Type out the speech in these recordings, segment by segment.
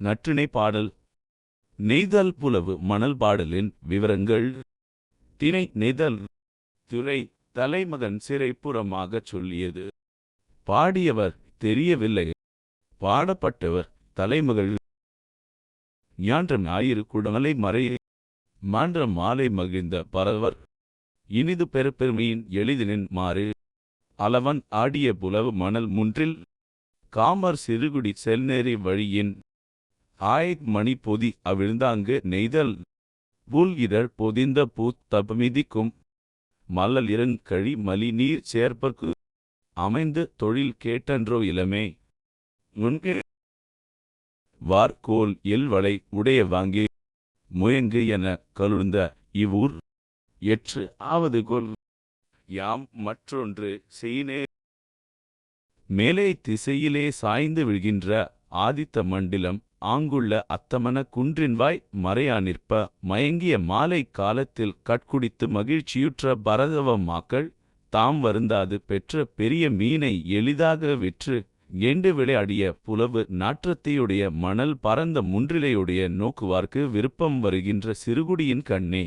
நற்றிணை பாடல். நெய்தல் புலவு மணல் பாடலின் விவரங்கள். திணை நெய்தல் துறை தலைமகன் சிறைப்புறமாகச் சொல்லியது. பாடியவர் தெரியவில்லை. பாடப்பட்டவர் தலைமகள். ஞான்ற ஞாயிறு குடமலை மறை. மான்ற மாலை மகிழ்ந்த பரவர். இனிது பெருப்பெருமையின் எளிதினின் மாறு. அளவன் ஆடிய புலவு மணல் முன்றில். காமர் சிறுகுடி செல்நேரி வழியின் ஆய்க் மணி பொதி அவிழ்ந்தாங்கு நெய்தல். புல் இதழ் பொதிந்த பூத் தபமிதிக்கும். மல்லல் இருங் கழி மலி நீர் சேர்ப்பர்க்கு. அமைந்து தொழில் கேட்டன்றோ இளமே. நுண்கு. வார்கோல் எல்வளை உடைய வாங்கி. முயங்கு என கலுழ்ந்த இவ்வூர். எற்று ஆவது கொல். யாம் மற்றொன்று செய்யினே. மேலே திசையிலே சாய்ந்து விழுகின்ற ஆதித்த மண்டிலம். ஆங்குள்ள அத்தமன குன்றின்வாய் மறையா நிற்ப மயங்கிய மாலை காலத்தில் கட்குடித்து மகிழ்ச்சியுற்ற பரதவ மாக்கள் தாம் வருந்தாது பெற்ற பெரிய மீனை எளிதாக விற்று எண்டு விளையாடிய புலவு நாற்றத்தையுடைய மணல் பரந்த முன்றிலையுடைய நோக்குவார்க்கு விருப்பம் வருகின்ற சிறுகுடியின் கண்ணே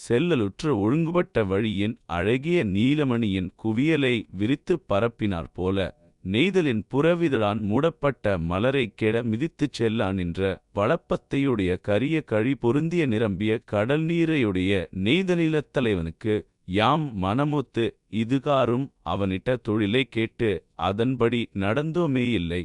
செல்லலுற்ற ஒழுங்குபட்ட வழியின் அழகிய நீலமணியின் குவியலை விரித்துப் பரப்பினார் போல நெய்தலின் புறவிதழான் மூடப்பட்ட மலரை கெட மிதித்துச் செல்லான் என்ற வளப்பத்தையுடைய கரிய கழி பொருந்திய நிரம்பிய கடல் நீரையுடைய நெய்தலிலத் தலைவனுக்கு யாம் மனமொத்து இதுகாரும் அவனிட்ட தொழிலை கேட்டு அதன்படி நடந்தோமே இல்லை.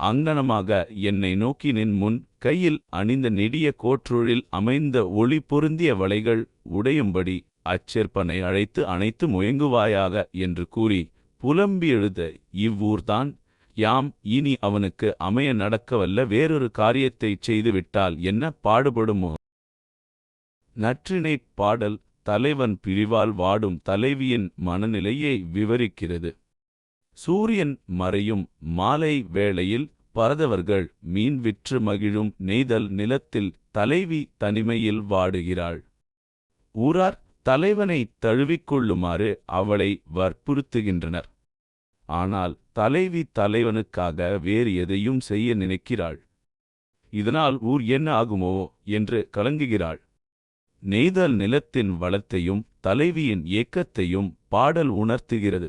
அங்கனமாக என்னை நோக்கி நின் முன் கையில் அணிந்த நெடிய கோற்றொழில் அமைந்த ஒளி பொருந்திய வளைகள் உடையும்படி அச்செற்பனை அழைத்து அணைத்து முயங்குவாயாக என்று கூறி புலம்பி எழுத இவ்வூர்தான். யாம் இனி அவனுக்கு அமைய நடக்கவல்ல வேறொரு காரியத்தைச் செய்துவிட்டால் என்ன பாடுபடுமோ? நற்றிணைப் பாடல் தலைவன் பிரிவால் வாடும் தலைவியின் மனநிலையை விவரிக்கிறது. சூரியன் மறையும் மாலை வேளையில் பரதவர்கள் மீன் விற்று மகிழும் நெய்தல் நிலத்தில் தலைவி தனிமையில் வாடுகிறாள். ஊரார் தலைவனை தழுவிக்கொள்ளுமாறு அவளை வற்புறுத்துகின்றனர். ஆனால் தலைவி தலைவனுக்காக வேறு எதையும் செய்ய நினைக்கிறாள். இதனால் ஊர் என்ன ஆகுமோ என்று கலங்குகிறாள். நெய்தல் நிலத்தின் வளத்தையும் தலைவியின் இயக்கத்தையும் பாடல் உணர்த்துகிறது.